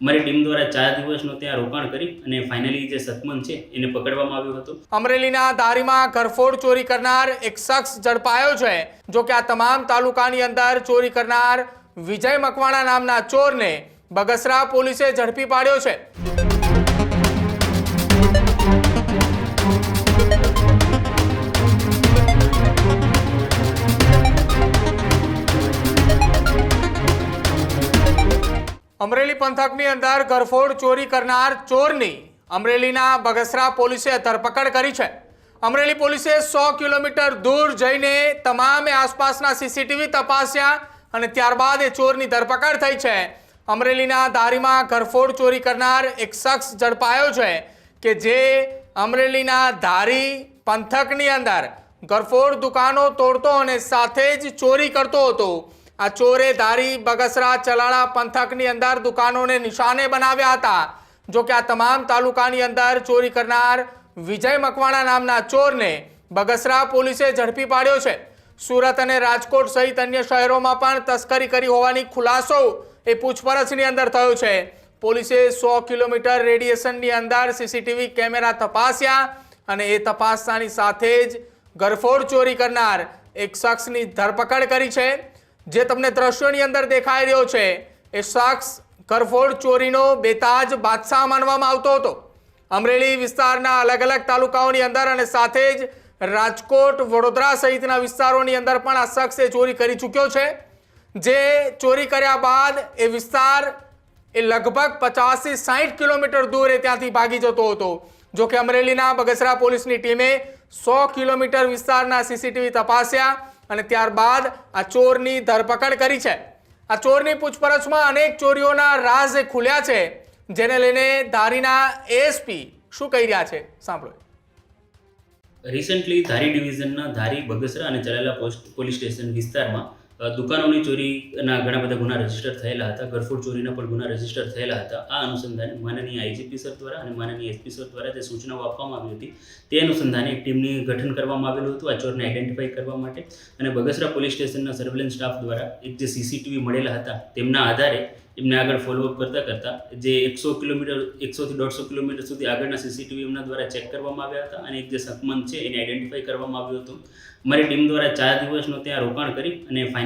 અમારી ટીમ દ્વારા ચાર દિવસનો ત્યાં રોકાણ કરી અને ફાઇનલી જે સતમન છે એને પકડવામાં આવ્યો હતો. અમરેલીના ધારીમાં ઘરફોડ ચોરી કરનાર એક શખ્સ ઝડપાયો છે. જો કે આ તમામ તાલુકાની અંદર ચોરી કરનાર વિજય મકવાણા નામના ચોરને બગસરા પોલીસે ઝડપી પાડ્યો છે. અમરેલી પંથકની અંદર ઘરફોડ ચોરી કરનાર ચોરની અમરેલીના બગસરા પોલીસે ધરપકડ કરી છે. અમરેલી પોલીસે સો કિલોમીટર દૂર જઈને તમામે આસપાસના સીસીટીવી તપાસ્યા અને ત્યારબાદ એ ચોરની ધરપકડ થઈ છે. અમરેલીના ધારીમાં ઘરફોડ ચોરી કરનાર એક શખ્સ ઝડપાયો છે કે જે અમરેલીના ધારી પંથકની અંદર ઘરફોડ દુકાનો તોડતો અને સાથે જ ચોરી કરતો હતો. આ ચોરે ધારી બગસરા ચલાળા પંથકની અંદર દુકાનોને નિશાને બનાવ્યા હતા. જો કે આ તમામ તાલુકાની અંદર ચોરી કરનાર વિજય મકવાણા નામના ચોરને બગસરા પોલીસે ઝડપી પાડ્યો છે. સુરત અને રાજકોટ સહિત અન્ય શહેરોમાં પણ તસ્કરી કરી હોવાની ખુલાસો એ પૂછપરછની અંદર થયો છે. પોલીસે સો કિલોમીટર રેડિયેશનની અંદર સીસીટીવી કેમેરા તપાસ્યા અને એ તપાસતાની સાથે જ ગરફોડ ચોરી કરનાર એક શખ્સની ધરપકડ કરી છે. જે તમને દ્રશ્યોની અંદર દેખાઈ રહ્યો છે, એ શખ્સ કરફોડ ચોરીનો બેતાજ બાદશાહ માનવામાં આવતો હતો. અમરેલી વિસ્તારના અલગ અલગ તાલુકાઓની અંદર અને સાથે જ રાજકોટ, વડોદરા સહિતના વિસ્તારોની અંદર પણ આ શખ્સે ચોરી કરી ચૂક્યો છે. જે ચોરી કર્યા બાદ એ વિસ્તાર એ લગભગ પચાસથી સાહીઠ કિલોમીટર દૂર એ ત્યાંથી ભાગી જતો હતો. જો કે અમરેલીના બગસરા પોલીસની ટીમે સો કિલોમીટર વિસ્તારના સીસીટીવી તપાસ્યા. અને ત્યારબાદ આ ચોરની ધરપકડ કરી છે. આ ચોરની પૂછપરછમાં અનેક ચોરીઓના રાઝ ખુલ્યા છે, જેને લઈને ધારીના એએસપી શું કહી રહ્યા છે? સાંભળો. રિસન્ટલી ધારી ડિવિઝનના ધારી બગસરા અને ચલાલા પોસ્ટ પોલીસ સ્ટેશન વિસ્તારમાં દુકાનોની ચોરીના ઘણા બધા ગુના રજિસ્ટર થયેલા હતા. ગરફોડ ચોરીના પણ ગુના રજિસ્ટર થયેલા હતા. આ અનુસંધાને માનનીય આઈજીપી સર દ્વારા અને માનનીય એસપી સર દ્વારા જે સૂચનાઓ આપવામાં આવી હતી. તે અનુસંધાને એક ટીમની ગઠન કરવામાં આવેલું હતું. આ ચોરને આઈડેન્ટિફાઈ કરવા માટે અને બગસરા પોલીસ સ્ટેશનના સર્વેલન્સ સ્ટાફ દ્વારા એક જે સીસીટીવી મળેલા હતા તેમના આધારે એમને આગળ ફોલોઅપ કરતાં કરતાં જે એકસો કિલોમીટર, એકસોથી દોઢસો કિલોમીટર સુધી આગળના સીસીટીવી એમના દ્વારા ચેક કરવામાં આવ્યા હતા અને એક જે સકમંદ છે એને આઈડેન્ટિફાઈ કરવામાં આવ્યું હતું. મારી ટીમ દ્વારા ચાર દિવસનો ત્યાં રોકાણ કરી અને ફાઇનલી